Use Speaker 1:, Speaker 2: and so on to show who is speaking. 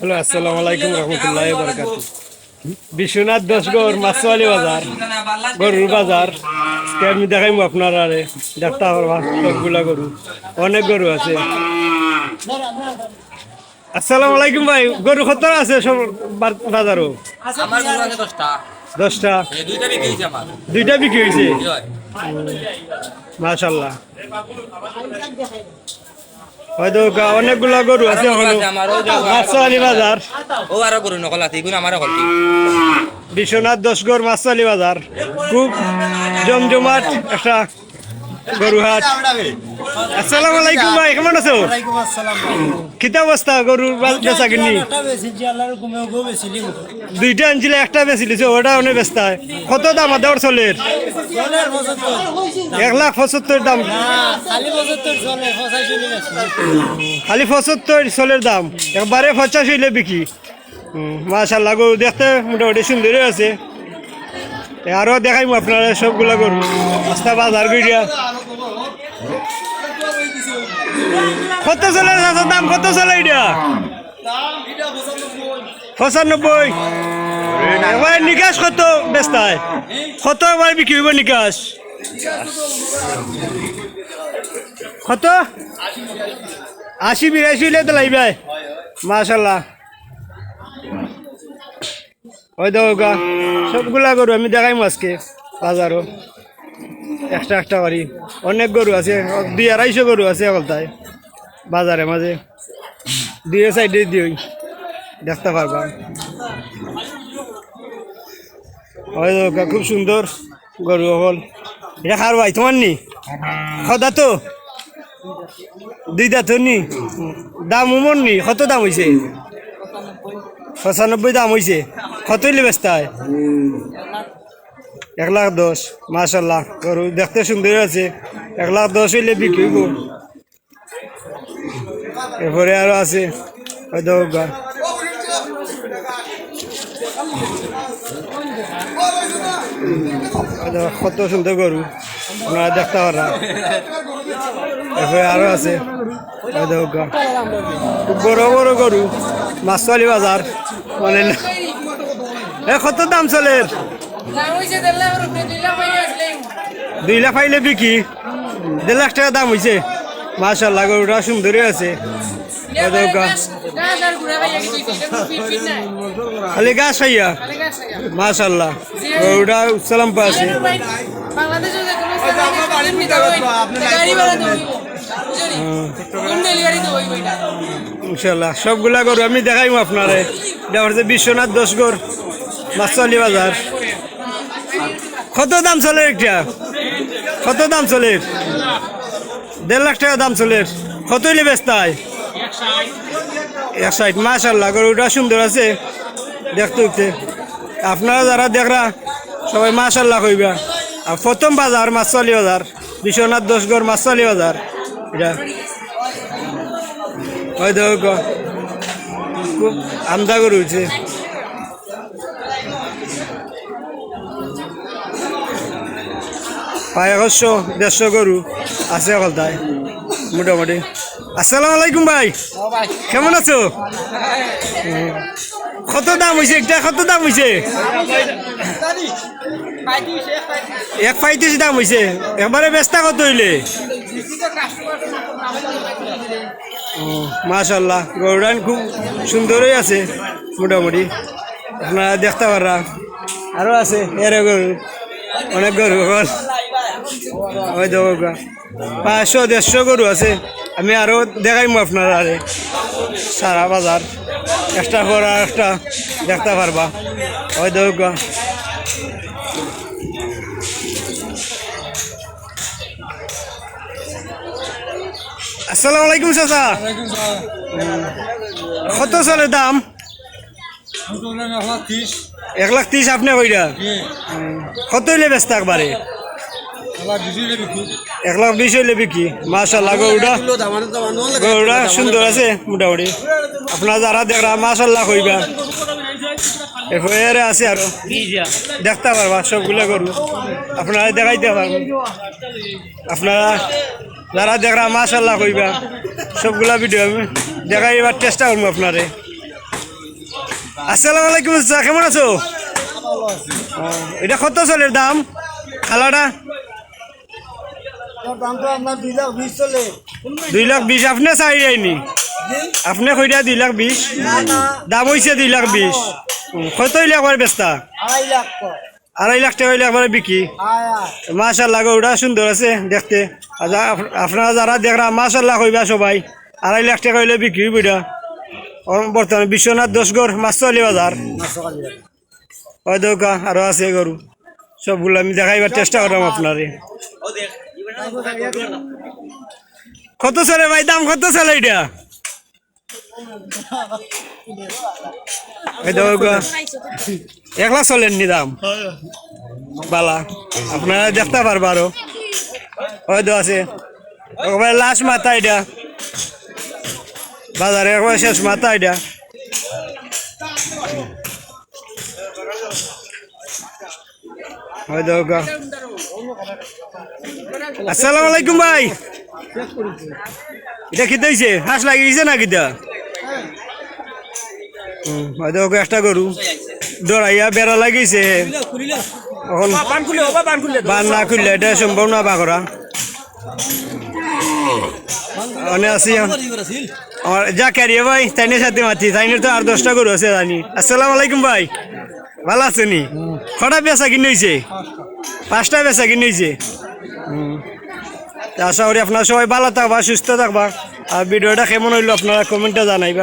Speaker 1: Hello আসসালামু আলাইকুম রহমতুল্লাহ বরকাত বিশ্বনাথ দশগড় মাছওয়ালি বাজার গরুর বাজার। আমি দেখাইম আপনার আরে দেখতে সবগুলা গরু। অনেক গরু আছে। আসসালামু আলাইকুম ভাই গরু কত আছে সব বাজারও?
Speaker 2: আমার দশটা। দুইটা বিক্রি হয়েছে আমার। হয়?
Speaker 1: মাশাল্লাহ হয়তো গা- অনেকগুলা গরু আছে মাছওয়ালি বাজার।
Speaker 2: ও আরও গরু নকল আছে এগুলো আমার হল
Speaker 1: বিশ্বনাথ দশগড় মাছালি বাজার। খুব জমজমাট একটা গরু হাট। আসসালামু আলাইকুম ভাই কেমন আছো? কিতা অবস্থা গরুর বেচা কিনি? দুইটা আনছিলে একটা বেচিলিছে ওটা অনেক ব্যস্ত কত দাম দেওয়ার চলের
Speaker 3: চলের
Speaker 1: এক লাখ পঁচাত্তর দাম।
Speaker 3: খালি
Speaker 1: পঁচাত্তর চলের দাম। একবারে পঞ্চাশ হইলে বিক্রি। মাশাল্লাহ গরু দেখতে মোটামুটি সুন্দরই আছে। আরও দেখাইমু আপনারা সবগুলা গরু। রাস্তা বাজার করিয়া কত চলে দাম কত চলে পঁচানব্বই। এবার নিকাশ কত? ব্যস্ত হয় কত? এবার বিক্রি নিকাশ? কত? আশি বিরাশি হইলে তো লাগবে মাশাল্লাহ। ওই দেখো গা সবগুলা গরু আমি দেখাইমু আজকে বাজারও। একটা একটা করি। অনেক গরু আছে দুই আড়াইশো গরু আছে তাই বাজারে মাঝে। দুই সাইডে দিই দেখতে পারবা। ওই গা, খুব সুন্দর গরু হল এটা খার ভাই তোমার নি? খদা তো? দুইটা তো নি? দাম উমর নি? কত দাম হয়েছে পঁচানব্বই দাম হয়েছে কত হয়? এক লাখ দশ মাশাল্লাহ গরু দেখতে সুন্দর আছে। এক লাখ দশ হইলে বিক্রি এরপরে আরও আছে, হয়তো কত সুন্দর গরু, আপনারা দেখতে পারা এরপরে আরও আছে খুব বড় বড় গরু, মাছওয়ালি বাজার মানে কত দাম চলে?
Speaker 4: দুই লাখ
Speaker 1: পাইলে বিকি। দেড় লাখ টাকা দাম হয়েছে মাশাল্লাহ গরুটা সুন্দরই আছে। খালি গাছ খাইয়া? মাশাল্লাহ গরুটা
Speaker 4: স্থানে নিতে হয়।
Speaker 1: ইনশাল্লাহ সবগুলা গরু আমি দেখাইম আপনারে। এটা হচ্ছে বিশ্বনাথ দশগড় মাছওয়ালি বাজার। কত দাম চলে একটা? কত দাম চলে? দেড় লাখ টাকা দাম চলে। কত হইলে ব্যস্ত হয় এক সাইড মাশাল্লাহ গরুটা সুন্দর আছে। দেখতে উঠতে আপনারা যারা দেখরা, সবাই মাশাল্লাহ কইবা। আর প্রথম বাজার মাছওয়ালি বাজার, বিশ্বনাথ দশগড় মাছওয়ালি বাজার। এটা। দেখো খুব আমদা হয়েছে প্রায় একশো দেড়শো গরু আছে তাই। মোটামুটি। আসসালামু আলাইকুম ভাই। কেমন আছো? কত দাম হয়েছে একটা কত দাম হয়েছে এক পঁয়ত্রিশ দাম হয়েছে একবারে বেচটা কত হইলে মাশাল্লাহ গরুডান খুব সুন্দরই আছে, মোটামুটি। আপনারা দেখতে পারা আরও আছে এরে গরু অনেক গরু ওই দেখো। পাঁচশো দেড়শো গরু আছে। আমি আরও দেখাইমু আপনারা আরে। সারা বাজার। একটা পর আর একটা দেখতে পারবা। ওই দেখো। আসসালামু আলাইকুম চাচা। কত চলে দাম? এক লাখ ত্রিশ আপনি কইরা। কত হইলে ব্যস্ত একবারে? এক লাখ বিশ হইলে বিকি। মাশাল্লাহ গরুটা গরুটা সুন্দর আছে মোটামুটি। আপনার যারা দেখরা মাশাল্লাহ কইবা। এরপরে আছে আরও। দেখতে পারবা সবগুলো গরু। আপনারা দেখাইতে পারবেন আপনারা যারা দেখরা মাশাল্লাহ কইবা। সবগুলা ভিডিও আমি দেখাইবার চেষ্টা করব আপনারে। আসসালামু আলাইকুম কেমন আছো? এটা কত চলের দাম? খালাটা?
Speaker 3: দুই লাখ বিশ
Speaker 1: আপনি চাই যায়নি আপনি কইটা দুই লাখ বিশ। দাম হয়েছে দুই লাখ বিশ। কত হইলে একবার বেচতা?
Speaker 3: আড়াই লাখ কয়
Speaker 1: আড়াই লাখ টাকা হইলে একবারে বিক্রি
Speaker 3: আয়
Speaker 1: মাশাল্লাহ গরুটা সুন্দর আছে দেখতে। আপনারা যারা দেখরা মাশাল্লাহ কইবা সবাই। আড়াই লাখ টাকা হইলে বিক্রি হইব বর্তমানে বিশ্বনাথ দশগড় মাছলি বাজার ওই দৌকা আরও আছে গরু সবগুলো আমি দেখাইবার চেষ্টা করলাম আপনারে কত চলে ভাই? দাম কত চলে এটা? এই দৌকা এক লাখ চলেন নি দাম। বালা, আপনারা দেখতে পারব আরও। হয়তো আছে। একবারে লাস্ট মাথা এটা। বাজারে একবারে শেষ মাথা এটা। হয়তো। আসসালামু আলাইকুম ভাই। এটা খেতে হয়েছে হাঁস লাগিয়েছে না হুম, হয়তো একটা গরু দৌড়াইয়া বেড়া লাগিয়েছে। বান না খুললে এটা সম্ভব না বাঘরা। অনেক আছি আমার যা ক্যারিয়ে ভাই তাইনের সাথে মাতি। তাইনের তো আর দশটা গরু আছে জানি। আসসালামু আলাইকুম ভাই। ভালো আছেনি? কটা বেচা কিনে হয়েছে পাঁচটা বেচা কিনে হয়েছে আশা করি আপনারা সবাই ভালো থাকবা, সুস্থ থাকবা। আর ভিডিওটা কেমন হইল আপনারা কমেন্টে জানাইবা।